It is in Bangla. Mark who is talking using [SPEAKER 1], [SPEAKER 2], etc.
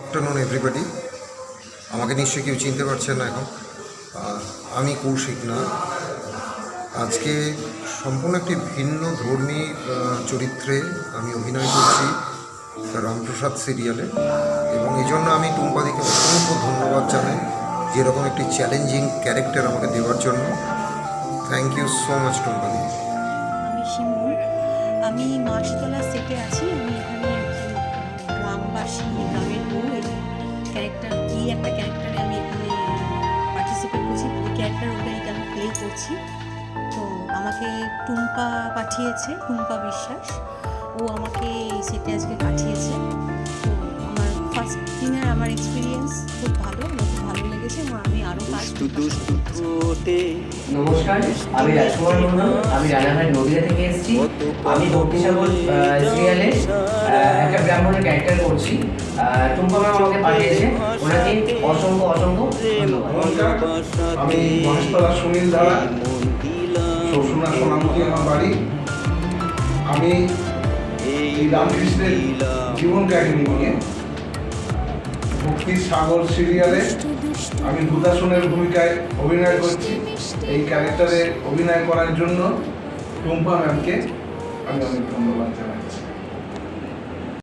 [SPEAKER 1] আফটারনুন এভরিবডি আমাকে নিশ্চয়ই কেউ চিনতে পারছেন না এখন। আমি কৌশিক না। আজকে সম্পূর্ণ একটি ভিন্ন ধর্মী চরিত্রে আমি অভিনয় করছি রামপ্রসাদ সিরিয়ালে। এবং এই জন্য আমি টুম্পাদিকে অসংখ্য ধন্যবাদ জানাই যেরকম একটি চ্যালেঞ্জিং ক্যারেক্টার আমাকে দেওয়ার জন্য। থ্যাংক ইউ সো মাচ টুম্পাদি।
[SPEAKER 2] আমি মাসতলা সেটে আছি। আমি এখানে করছি তো আমাকে টুম্পা পাঠিয়েছে, টুম্পা বিশ্বাস। ও আমাকে এই সেটে আজকে পাঠিয়েছে। তো আমার ফার্স্ট দিনের আমার এক্সপিরিয়েন্স খুব ভালো
[SPEAKER 3] নমস্কার, আমি রাজকুমার মন্ডল আমি রানাঘাট নদীয়া থেকে এসেছি। আমি ভক্তিসাগর সিরিয়ালে একটা ব্রাহ্মণের ক্যারেক্টার করছি। টুম্পা ম্যাম আমাকে পাঠিয়েছে। ওনাকে অসংখ্য অসংখ্য ধন্যবাদ।
[SPEAKER 4] আমি মহেশতলা সুনীল ধারা শ্বশুরা সোনামুখী আমার বাড়ি। আমি এই রামকৃষ্ণের জীবন কাহিনী নিয়ে ভক্তির সাগর সিরিয়ালে আমি হুদাসনের ভূমিকায় অভিনয় করছি। এই ক্যারেক্টারে অভিনয় করার জন্য টুম্পা ম্যামকে আমি অনেক ধন্যবাদ জানাচ্ছি।